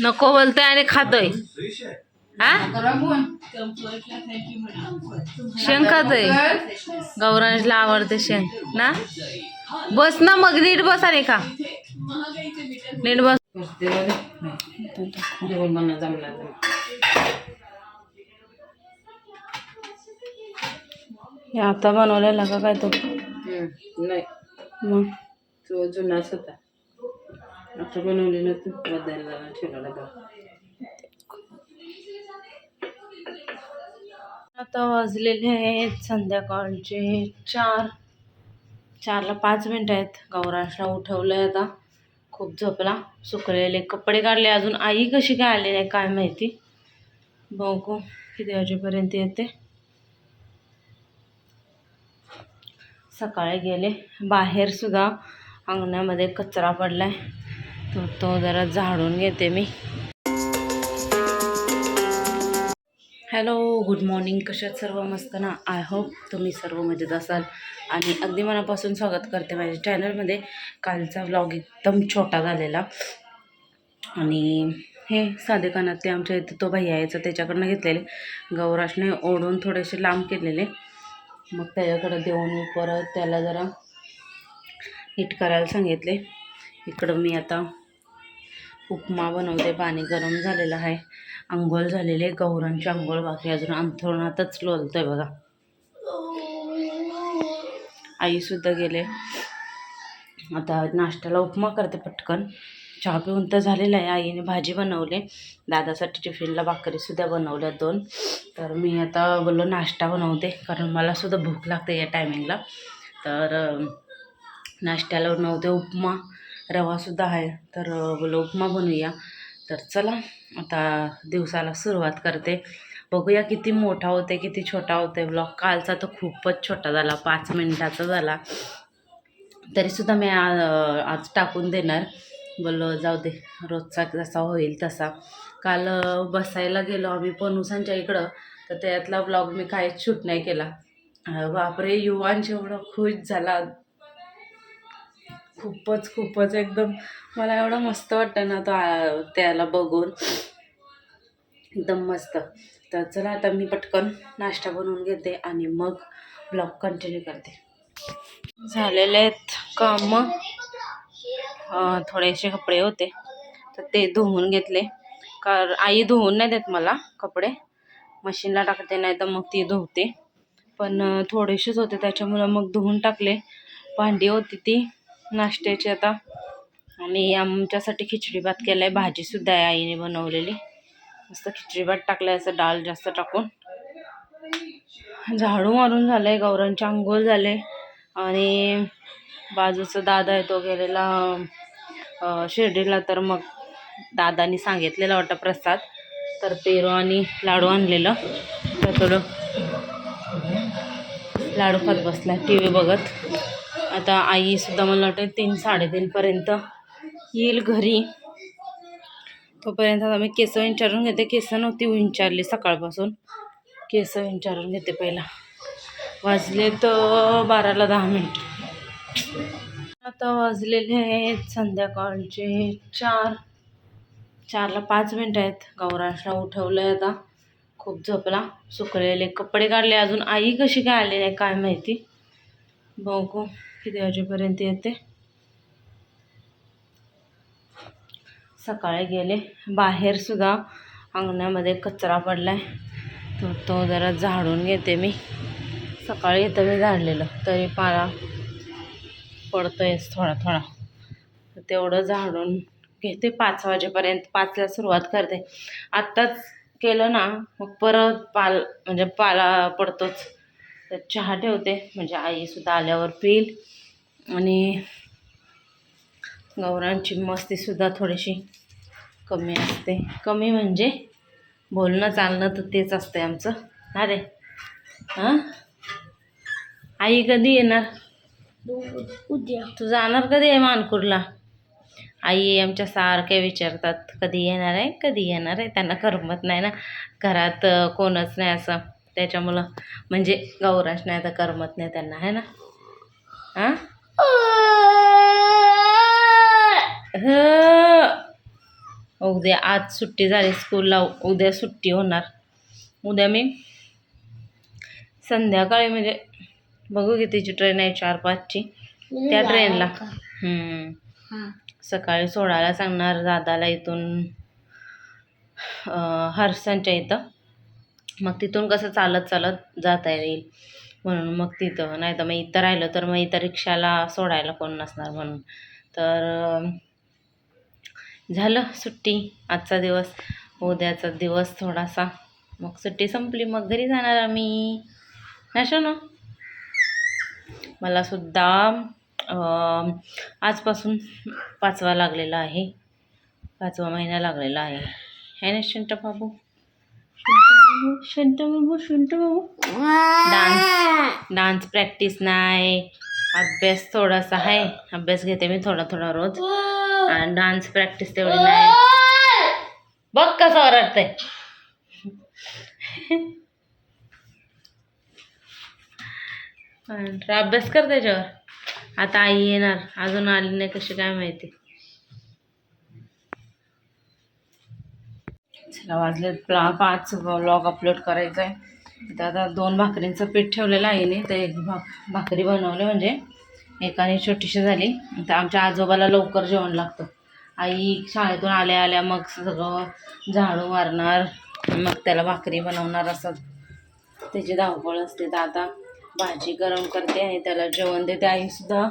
नको बोलतोय आणि खातोय. हा? शेंग खातोय. गौरांशला आवडते शेंग ना? बस ना मग नीट बस आणि खा. नीट बस. हे आता बनवलेला का काय तो? नाही. मग? तो जुनाच होता. आता बनवलेलं तू बदलला ठेवला डबा आता वाजलेले आहेत संध्याकाळचे चार चारला पाच मिनटं आहेत. गौराशला आहे आता. खूप झोपला. सुकलेले कपडे काढले. अजून आई कशी काय आली नाही काय माहिती? बघू. किती वाजेपर्यंत येते? सकाळी गेले. बाहेरसुद्धा अंगणामध्ये कचरा पडलाय. तर तो जरा झाडून घेते मी. हॅलो गुड मॉर्निंग कशात सर्व मस्त ना? आय होप तुम्ही सर्व मजेत असाल. आणि अगदी मनापासून स्वागत करते माझ्या चॅनलमध्ये कालचा व्लॉग एकदम छोटा झालेला. आणि हे साधे कानातले आमच्या इथे तो भैया यायचा त्याच्याकडनं घेतलेले. गौराशने ओढून थोडेसे लांब केलेले. मग त्याच्याकडे देऊन मी परत त्याला जरा नीट करायला सांगितले. इकडं मी आता उपमा बनवते पाणी गरम झालेलं आहे. आंघोळ झालेली आहे गौरांची आंघोळ बाकी अजून अंथरुणातच आहे बघा. आईसुद्धा गेले. आता नाश्त्याला उपमा करते पटकन. चहा पिऊन तर झालेला आहे. आईने भाजी बनवली. दादासाठी टिफिनला भाकरीसुद्धा बनवल्या दोन. तर मी आता बोललो नाश्ता बनवते. कारण मला सुद्धा भूक लागते या टायमिंगला तर नाश्त्याला बनवते उपमा. रवासुद्धा आहे. तर अं, उपमा बनवूया तर चला आता दिवसाला सुरुवात करते. बघूया किती मोठा होते किती छोटा होते ब्लॉग. कालचा तर खूपच छोटा झाला पाच मिनिटाचा झाला. तरीसुद्धा मी आज टाकून देणार. बोललो जाऊ दे रोजचा जसा होईल तसा. काल बसायला गेलो आम्ही पनुसांच्या इकडं. तर त्यातला ब्लॉग मी काहीच शूट नाही केला. बापरे युवांश एवढं खुश झाला खूपच खूपच एकदम मला एवढं मस्त वाटतं ना तो त्याला बघून. एकदम मस्त. तर चला आता मी पटकन नाश्ता बनवून घेते आणि मग ब्लॉग कंटिन्यू करते. झालेले आहेत कामं. थोडेसे कपडे होते. तर ते धुवून घेतले. कार आई धुवून नाही देत मला कपडे. मशीनला टाकते नाही तर मग ती धुवते. पण थोडेसेच होते त्याच्यामुळं मग धुवून टाकले. भांडी होती ती. नाश्त्याची आता. आणि आमच्यासाठी खिचडी भात केला आहे भाजीसुद्धा आहे आईने बनवलेली. मस्त खिचडी भात टाकला आहे असं डाळ जास्त टाकून. झाडू मारून झालं आहे गौरांचे आंघोळ झाले. आणि बाजूचा दादा आहे तो गेलेला शिर्डीला तर मग दादानी सांगितलेला वाटतं प्रसाद. तर पेरू आणि लाडू आणलेलं. तर थोडं लाडू खात बसला टी व्ही बघत. आता आईसुद्धा मला वाटतं तीन साडेतीनपर्यंत येईल घरी. तोपर्यंत आता मी केस विंचारून घेते. केस नव्हती विंचारली सकाळपासून. केस विंचारून घेते पहिला. वाजले तर बाराला दहा मिनिट. आता वाजलेले आहेत संध्याकाळचे चार. चारला पाच मिनिटं आहेत. गौराशला उठवलं आहे आता. खूप झोपला. सुकलेले कपडे काढले. अजून आई कशी काय आली नाही काय माहिती. बघू. किती वाजेपर्यंत येते? सकाळी गेले. बाहेरसुद्धा अंगणामध्ये कचरा पडला आहे तर तो जरा झाडून घेते मी. सकाळी येतं मी झाडलेलं. तरी पाला आहेच थोडा थोडा. तर तेवढं झाडून घेते. पाच वाजेपर्यंत पाचला सुरुवात करते. आत्ताच केलं ना मग परत पाल म्हणजे पाला पडतोच. तर चहा ठेवते. म्हणजे आईसुद्धा आल्यावर पिईल. आणि गौरांची मस्तीसुद्धा थोडीशी कमी असते. कमी म्हणजे बोलणं चालणं तर तेच असते आमचं. अरे हां? आई कधी येणार? उद्या. तू जाणार कधी आहे मानपूरला आई आमच्या सारख्या विचारतात कधी येणार आहे? कधी येणार आहे? त्यांना करमत नाही ना. घरात कोणच नाही असं. त्याच्यामुळं म्हणजे गौराश नाही आता करमत नाही त्यांना आहे ना? हां ह. उद्या आज सुट्टी झाली स्कूलला उद्या सुट्टी होणार. उद्या मी संध्याकाळी म्हणजे बघू कितीची ट्रेन आहे चार पाचची. त्या ट्रेनला. सकाळी सोडायला सांगणार दादाला इथून हर्षांच्या इथं. मग तिथून कसं चालत चालत जाता येईल. म्हणून मग तिथं नाही तर मग इथं राहिलं तर मग इथं रिक्षाला सोडायला कोण नसणार म्हणून. तर झालं सुट्टी आजचा दिवस. उद्याचा दिवस थोडासा. मग सुट्टी संपली मग घरी जाणार आम्ही. नाही ना? मला सुद्धा आजपासून पाचवा लागलेला आहे. पाचवा महिना लागलेला आहे. है निश्चिंत बाबू बाबू शंट बाबू डान्स डान्स प्रॅक्टिस नाही अभ्यास थोडासा आहे अभ्यास घेते मी थोडा थोडा रोज. आणि डान्स प्रॅक्टिस तेवढी नाही बघ कसं ओरडतंय. अभ्यास कर त्याच्यावर. आता आई येणार. अजून आली नाही कशी काय माहिती. चला वाजले प्ला पाच व्लॉग अपलोड करायचा आहे तर आता दोन भाकरींचं पीठ ठेवलेलं आहे ने तर एक भा भाकरी बनवली म्हणजे एकाने छोटीशी झाली. तर आमच्या आजोबाला लवकर जेवण लागतं. आई शाळेतून आल्या आल्या मग सगळं झाडू मारणार. मग त्याला भाकरी बनवणार असं. त्याची धावपळ असते. तर आता भाजी गरम करते आणि त्याला जेवण देते. आईसुद्धा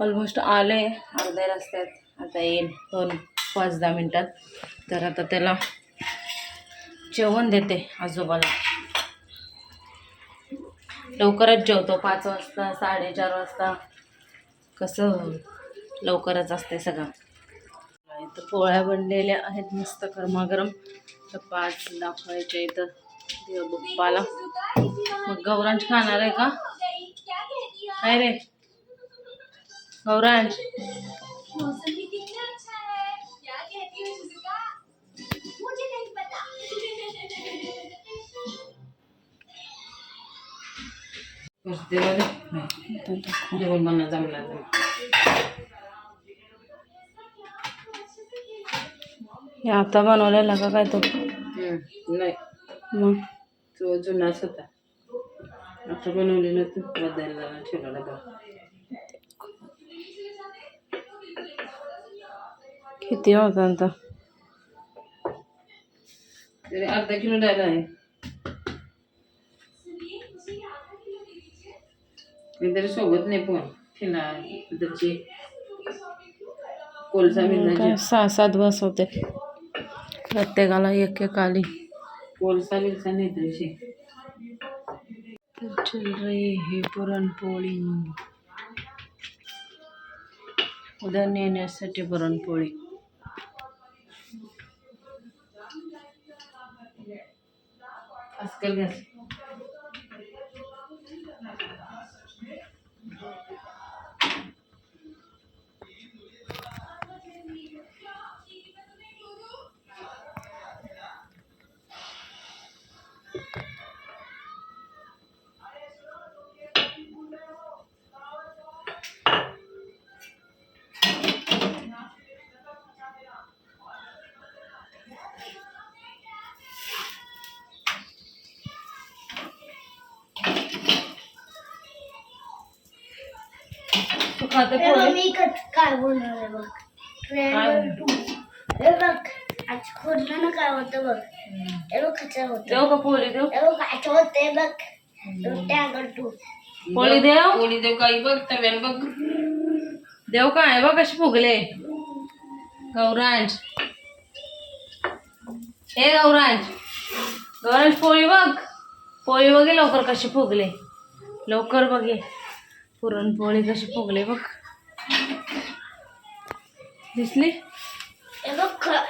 ऑलमोस्ट आले. अर्ध्या रस्त्यात. आता येईल दोन पाच दहा मिनटात. तर आता त्याला जेवण देते आजोबाला. लवकरच जेवतो पाच वाजता साडेचार वाजता. कसं लवकरच असते सगळं. इथं पोळ्या बनलेल्या आहेत मस्त गरमागरम. तर पाच दाखवायच्या इथं देवबाप्पाला. मग गौरांश खाणार आहे का? काय रे? गौरांश? जमलं. हे आता बनवलेला का काय तो? नाही. मग? तो जुनाच होता. आता बनवलेलं तू बदलला ठेवला डबा किती होता आता अर्धा किलो डायला आहे. मी तरी सोबत नाही पण त्याची कोलसा काय सहा सात बस होते. प्रत्येकाला एक एक आली. कोलसा बिलसा नाही तरी तर चल रही है पुरणपोळी. उद्या नेण्यासाठी पुरणपोळी. आजकाल गॅस तू खाते हे बघ, पोळी मी कट- काय बोलणार बघ. काय? ट्रेन टू हे बघ आज खोडलं ना काय होतं बघ. हे बघ कसं होतं. देऊ का पोळी देऊ हे बघ काय होते बघ. टँगर टू पोळी देव? पोळी देव काही बघ तव्यान बघ. देव काय बघ कशी फुगले. गौरांश हे गौरांश गौरांश पोळी बघ. पोळी बघे लवकर कशी फुगले. लवकर बघे. पुरणपोळी कशी फुगले बघ. दिसली? हे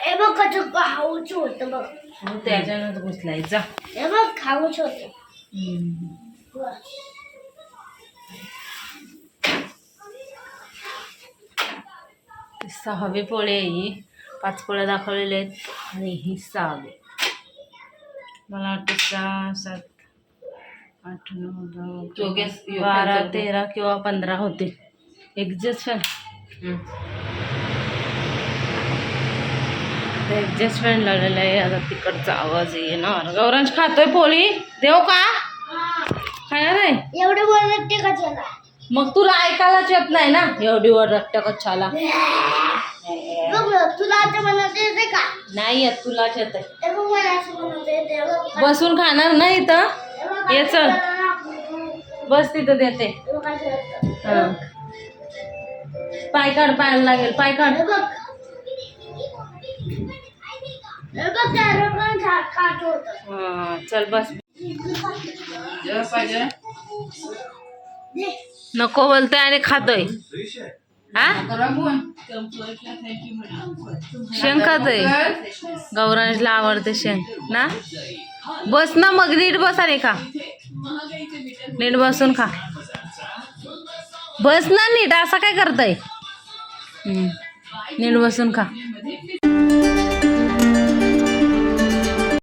हे खाऊच होतं बघ. मग त्याच्यानं घुसलायचा हे बघ खाऊच होतं. सहावी पोळी आहे ही. पाच पोळ्या दाखवलेल्या आहेत. आणि ही सहावी. मला वाटतं सहा सात. आठ नऊ दहा बारा तेरा किंवा पंधरा होते. एक्झॅक्ट हम्म. ॲडजस्टमेंट लावलेलं आहे. आता तिकडचा आवाज येणार. गौरांश खातोय पोळी? देऊ का? खाणार आहे? एवढे बोलत ते कशाला मग तुला ऐकायलाच येत नाही ना? एवढी वर रट्ट्या कच्छाला तुला नाही येत तुलाच येत हे. बसून खाणार नाही इथं? बघ, ये चल. बस तिथं देते. हा. पाय काढ पायाला लागेल पाय काढ हे हे. हा, चल बस. नको बोलतोय आणि खातोय हा शेंग खातोय? गौरांशला आवडते शेंग ना? बस ना मग नीट बस आणि खा. नीट बसून खा. बस ना नीट असं काय करताय? नीट बसून खा.